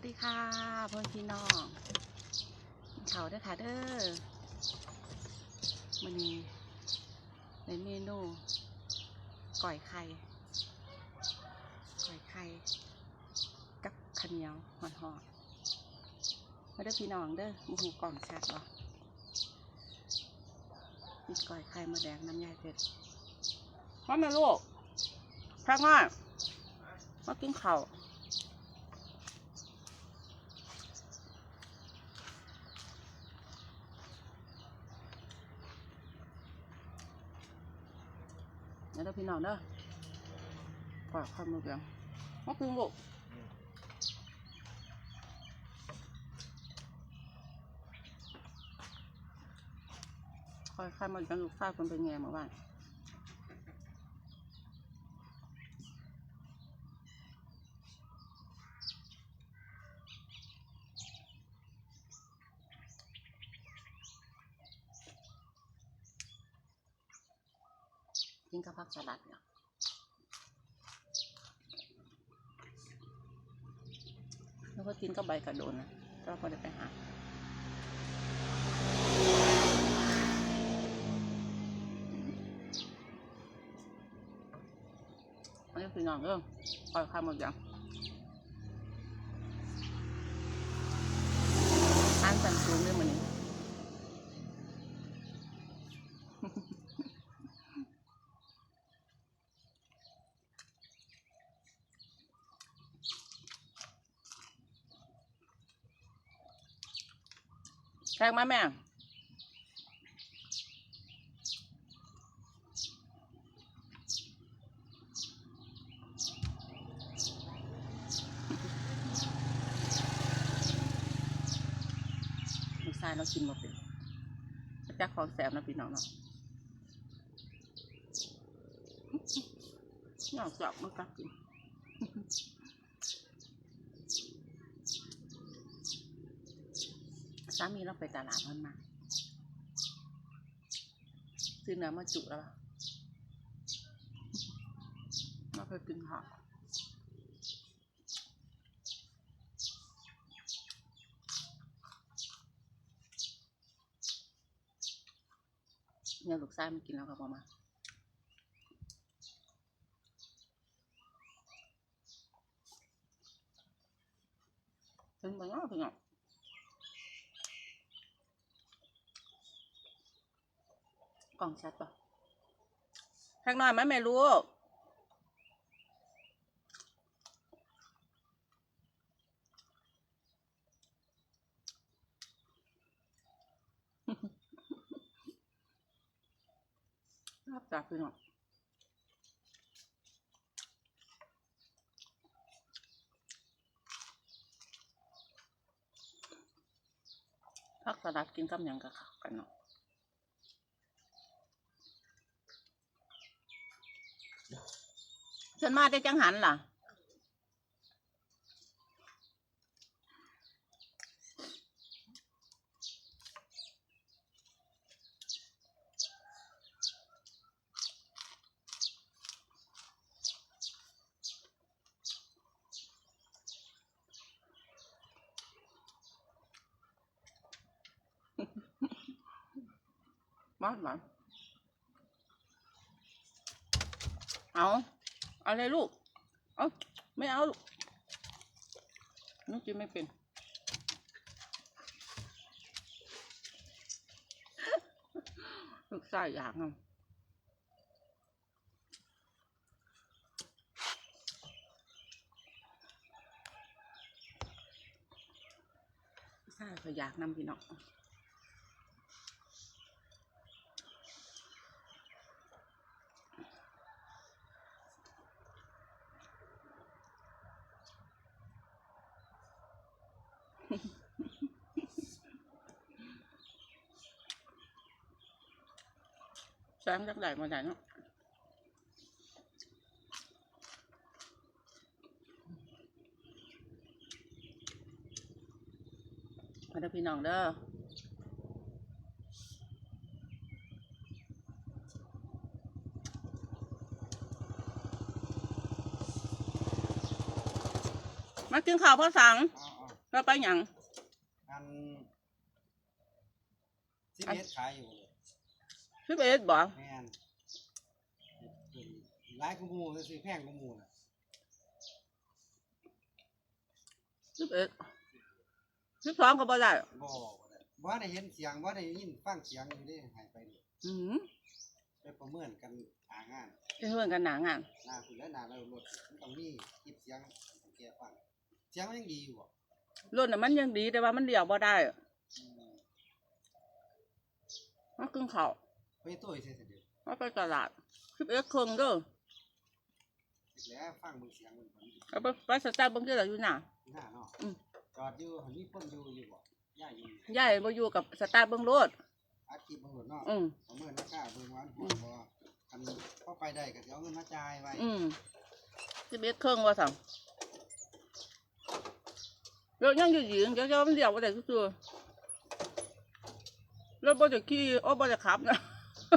วัสดีค่ะพ่อพี่น้องเขาเด้อค่ะเด้อมันนี้ในเมนูก่อยไข่ก่อยไข่กับข้าวเหนียวหอนหอดๆมาเด้อพี่น้องเด้อมูหูกล่องชัดบ่มีก่อยไข่มาแดงน้ำยาเป็ดว่าแม่ลูกพักง่ายมากินข้าว นี่ยวเราพี่น้องเด้อฝากความรู้เรื่องมะกรุงลูกคอยข้ามมากันลูกข้าวคนเป็นไงมาบ้าน นกับผักสลัดเนี่ยแล้วก็กินกับใบกระโดนนะก็พอได้ไปหาอันนี้คือหน้องเรื่องปล่อยข้าวหมดยังอันสันสูงด้วยมันนี้ แทงมแม่ลูกชายเรากินมาเป็นจ้าของแสบนะพี่น้องเนาะอยากจับมันกัดกิน สามีเราไปตลาดมันมาซื้อเนื้อมาจุแล้วมาเคยกินค่ะเนี่ยลูกชายมันกินแล้วก็ประมาณเป็นไปแล้วพี่น้อ กล่องชัดปะแพงหน่อยไหมแม่ลูกรับจากพี่น้องพักสลัดกินกับหยังกับข้าวกันเนาะ ฉันมาได้จังหันล่ะบ้านหลังเอา เอาเลยลูก เอาไม่เอาลูกนุกกินไม่เป็น ลูกชายอยากอาลูกชายก็อยากนำพี่น้อง แสงจากไหนมาไหนเนาะมาเด้อพี่น้องเด้อมากินข้าวพ่อสังเอาแล้วไปหยังอันสิบอันเอ็ดขายอยู่เลย สิบเอ็ดบ่แม่นเป็นหลายกูมูซื้อแพงกูมูน่ะสิบเอ็ดสิบสองก็บ่ได้บ่บ่ได้บ่ได้เห็นเสียงบ่ได้ยินฟังเสียงอยู่เด้ใหายไปนี่อืมไปประเมินกันหางานเป็นเพื่อนกันหนางานหน้าคุณและหน้าเรารถมันต้องมีคลิปเสียงให้แกฟังเสียงมันยังดีอยู่บ่รถน่ะมันยังดีแต่ว่ามันเลี้ยวบ่ได้อืม มันกึ่งเขา ไปตัวอีกเสียเสด็จมันไปตลาดสิบเอ็ดครึ่งเด้อแล้วฟังมึงเสียงมันก่อนเอาไปไปสตาร์ทเบิ่งเด้ออยู่หน้าหน้าเนาะอืมจอดอยู่หันมีคนอยู่อยู่บ่ย่าอยู่ยายบ่อยู่กับสตาร์ทเบิ่งรถอาชีพบางคนเนาะอืมประเมินราคาเบิ่งวันหัวบ่คันเข้าไปได้ก็สิเอาเงินมาจ่ายไว้อืมสิบเอ็ดครึ่งว่าสั่งรถยังอยู่หญิงเดี๋ยวจะมันเลี้ยวบ่ได้คือๆรถบ่จะขี่โอ้บ่จะขับนะ ข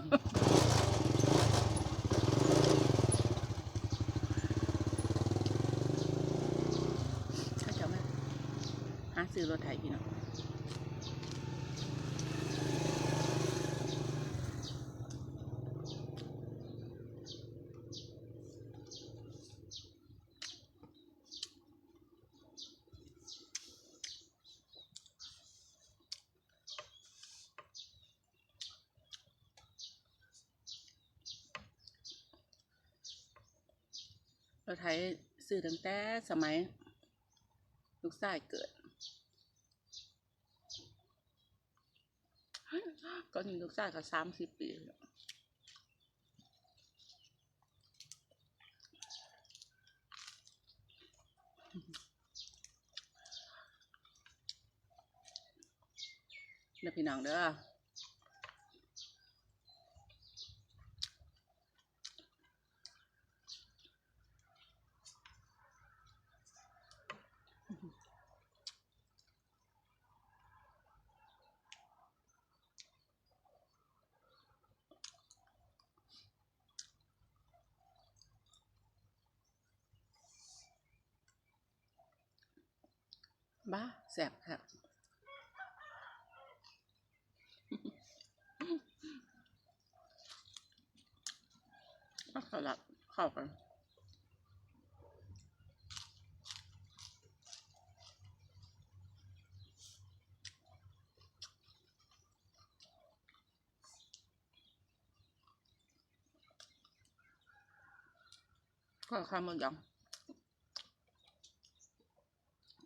้าเจ้าแม่หาซื้อรถไถพี่น้อง รถไถซื้อตั้งแต่สมัย ลูกชายเกิดก็นี่ลูกชายก็สามสิบปีแล้วเด้อพี่น้องเด้อ บ้าแสบค่ะก็สลับเข้ากันก็ข้าวมันยอง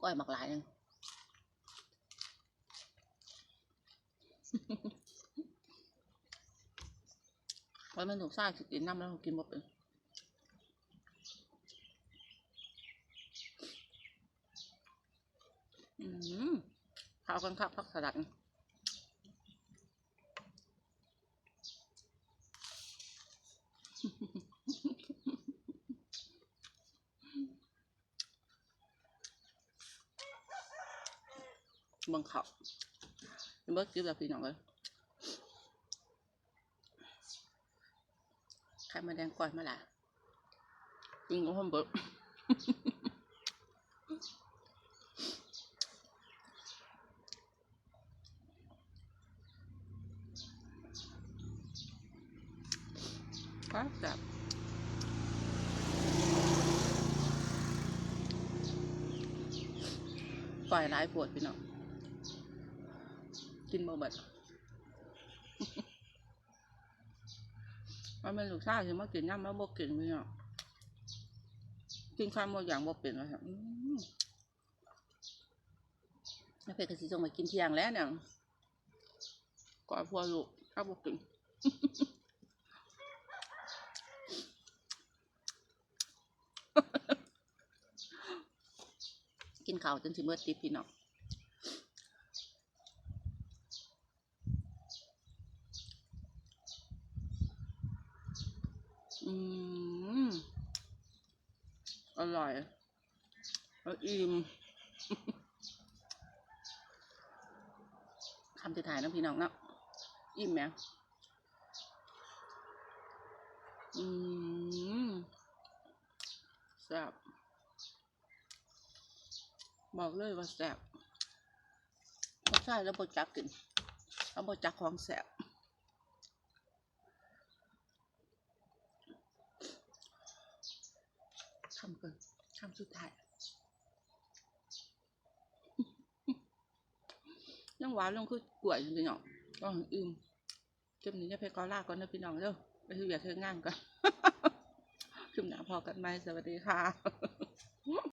ก้อยหมักหลายนึงไว้มันถูกซ่าสิกินน้ำแล้วกินหมดเลยอืมข้าวกันครับพักสลัด บังเขาเบิร์ดกินแบบพี่น้องเลยไข่มาแดงก่อนมาล่ะกินกับผมเบิร์ดครับแบบปล่อยร้ายปวดพี่น้อง กินบ่เบิดมันเป็นลูกชายที่มากินน้ำแล้วบ่กินพี่น้องกินข้าวบ่อย่างบ่เป็นว่าซั่นอืมแล้วเพิ่นก็สิส่งไปกินเที่ยงแล้วเนี่ยก่อนพัวลูกถ้าวบ่กินกินข้าวจนสิเมื่อติดพี่น้อง อืม อร่อยแล้ว อิ่มคำสุดท้ายนะพี่น้องเนาะอิ่มไหมอืมแซ่บบอกเลยว่าแซ่บใช่แล้วบดจักกินแล้วบดจักของแสบทำก่อนทำสุดท้าย ยัง หวานลงคือกล้วยอยู่พี่น้องก็อืมเก็บนี้จะไปกอลาก่อนนะพี่น้องเด้อไปคืออยากเธองานก่อนคลิปหน้าพอกันไหมสวัสดีค่ะ